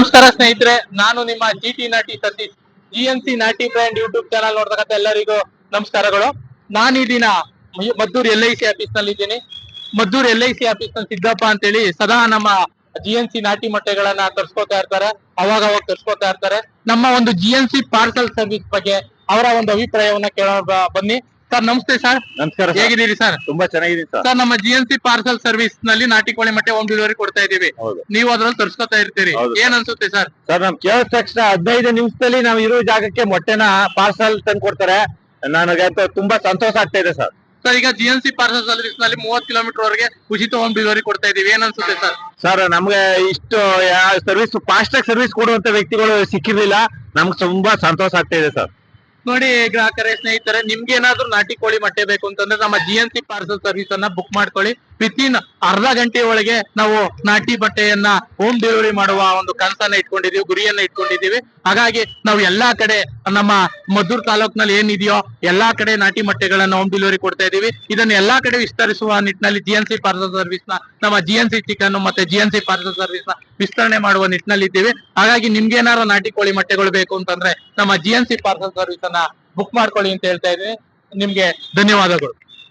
ನಮಸ್ಕಾರ ಸ್ನೇಹಿತರೆ, ನಾನು ನಿಮ್ಮ ಜಿ ಟಿ ನಾಟಿ ಸತೀಶ್ ಜಿ ಎನ್ ಸಿ ನಾಟಿ ಬ್ರ್ಯಾಂಡ್ ಯೂಟ್ಯೂಬ್ ಚಾನಲ್ ನೋಡ್ತಕ್ಕಂಥ ಎಲ್ಲರಿಗೂ ನಮಸ್ಕಾರಗಳು. ನಾನು ಈ ದಿನ ಮದ್ದೂರ್ ಎಲ್ ಐ ಸಿ ಆಫೀಸ್ನಲ್ಲಿ ಇದ್ದೀನಿ. ಮದ್ದೂರ್ ಎಲ್ ಐ ಸಿ ಆಫೀಸ್ನಲ್ಲಿ ಸಿದ್ದಪ್ಪ ಅಂತೇಳಿ ಸದಾ ನಮ್ಮ ಜಿ ಎನ್ ಸಿ ನಾಟಿ ಮೊಟ್ಟೆಗಳನ್ನ ತರ್ಸ್ಕೊತಾ ಇರ್ತಾರೆ ಅವಾಗ ಅವಾಗ ತರ್ಸ್ಕೊತಾ ಇರ್ತಾರೆ. ನಮ್ಮ ಒಂದು G N C parcel service ಬಗ್ಗೆ ಅವರ ಒಂದು ಅಭಿಪ್ರಾಯವನ್ನ ಕೇಳೋ ಬನ್ನಿ. ಸರ್ ನಮಸ್ತೆ ಸರ್. ನಮಸ್ಕಾರ ಸರ್. ಹೇಗಿದ್ದೀರಿ ಸರ್? ತುಂಬಾ ಚೆನ್ನಾಗಿದೆ ಸರ್. ಸರ್ ನಮ್ಮ ಜಿ ಎನ್ ಸಿ ಪಾರ್ಸಲ್ ಸರ್ವಿಸ್ನಲ್ಲಿ ನಾಟಿ ಕೋಳಿ ಮೊಟ್ಟೆ ಹೋಮ್ ಡೆಲಿವರಿ ಕೊಡ್ತಾ ಇದೀವಿ ಹೌದು. ನೀವು ಅದ್ರಲ್ಲಿ ತರ್ಸ್ಕೊತಾ ಇರ್ತೀರಿ. ಹೌದು. ಏನ್ ಅನ್ಸುತ್ತೆ ಸರ್? ಸರ್ ನಮ್ ಕೇಳಿದ ತಕ್ಷಣ ಹದಿನೈದು ನಿಮಿಷದಲ್ಲಿ ನಾವು ಇರೋ ಜಾಗಕ್ಕೆ ಮೊಟ್ಟೆನ ಪಾರ್ಸಲ್ ತಂದು ಕೊಡ್ತಾರೆ. ನನಗೆ ಅಂತೂ ತುಂಬಾ ಸಂತೋಷ ಆಗ್ತಾ ಇದೆ ಸರ್. ಸರ್ ಈಗ ಜಿ ಎನ್ ಸಿ ಪಾರ್ಸಲ್ ಸರ್ವಿಸ್ನಲ್ಲಿ ಮೂವತ್ ಕಿಲೋಮೀಟರ್ ವರೆಗೆ ಉಚಿತ ಹೋಮ್ ಡೆಲಿವರಿ ಕೊಡ್ತಾ ಇದೀವಿ ಏನ್ ಅನ್ಸುತ್ತೆ ಸರ್? ಸರ್ ನಮ್ಗೆ ಇಷ್ಟು ಸರ್ವಿಸ್ ಫಾಸ್ಟ್ ಆಗಿ ಸರ್ವಿಸ್ ಕೊಡುವಂತ ವ್ಯಕ್ತಿಗಳು ಸಿಕ್ಕಿರ್ಲಿಲ್ಲ. ನಮ್ಗೆ ತುಂಬಾ ಸಂತೋಷ ಆಗ್ತಾ ಇದೆ ಸರ್. ನೋಡಿ ಗ್ರಾಹಕರೇ ಸ್ನೇಹಿತರೆ, ನಿಮ್ಗೆ ಏನಾದ್ರೂ ನಾಟಿ ಕೋಳಿ ಮೊಟ್ಟೆ ಬೇಕು ಅಂತಂದ್ರೆ ನಮ್ಮ G N C parcel service ಅನ್ನ ಬುಕ್ ಮಾಡ್ಕೊಳ್ಳಿ. ವಿತ್ ಇನ್ ಅರ್ಧ ಗಂಟೆ ಒಳಗೆ ನಾವು ನಾಟಿ ಬಟ್ಟೆಯನ್ನ ಹೋಮ್ ಡೆಲಿವರಿ ಮಾಡುವ ಒಂದು ಕನಸನ್ನ ಇಟ್ಕೊಂಡಿದೀವಿ ಗುರಿಯನ್ನ ಇಟ್ಕೊಂಡಿದೀವಿ ಹಾಗಾಗಿ ನಾವು ಎಲ್ಲಾ ಕಡೆ ನಮ್ಮ ಮದ್ದೂರ್ ತಾಲೂಕ್ನಲ್ಲಿ ಏನಿದೆಯೋ ಎಲ್ಲಾ ಕಡೆ ನಾಟಿ ಮೊಟ್ಟೆಗಳನ್ನ ಹೋಮ್ ಡೆಲಿವರಿ ಕೊಡ್ತಾ ಇದೀವಿ ಇದನ್ನ ಎಲ್ಲಾ ಕಡೆ ವಿಸ್ತರಿಸುವ ನಿಟ್ಟಿನಲ್ಲಿ ಜಿ ಎನ್ ಸಿ ಪಾರ್ಸಲ್ ಸರ್ವಿಸ್ನ ನಮ್ಮ ಜಿ ಎನ್ ಸಿ ಚಿಕನ್ ಮತ್ತೆ ಜಿ ಎನ್ ಸಿ ಪಾರ್ಸಲ್ ಸರ್ವಿಸ್ನ ವಿಸ್ತರಣೆ ಮಾಡುವ ನಿಟ್ಟಿನಲ್ಲಿ ಇದ್ದೀವಿ. ಹಾಗಾಗಿ ನಿಮ್ಗೆ ಏನಾದ್ರು ನಾಟಿ ಕೋಳಿ ಮೊಟ್ಟೆಗಳು ಬೇಕು ಅಂತಂದ್ರೆ ನಮ್ಮ G N C parcel service ಅನ್ನ ಬುಕ್ ಮಾಡ್ಕೊಳ್ಳಿ ಅಂತ ಹೇಳ್ತಾ ಇದ್ದೀನಿ. ನಿಮ್ಗೆ ಧನ್ಯವಾದಗಳು.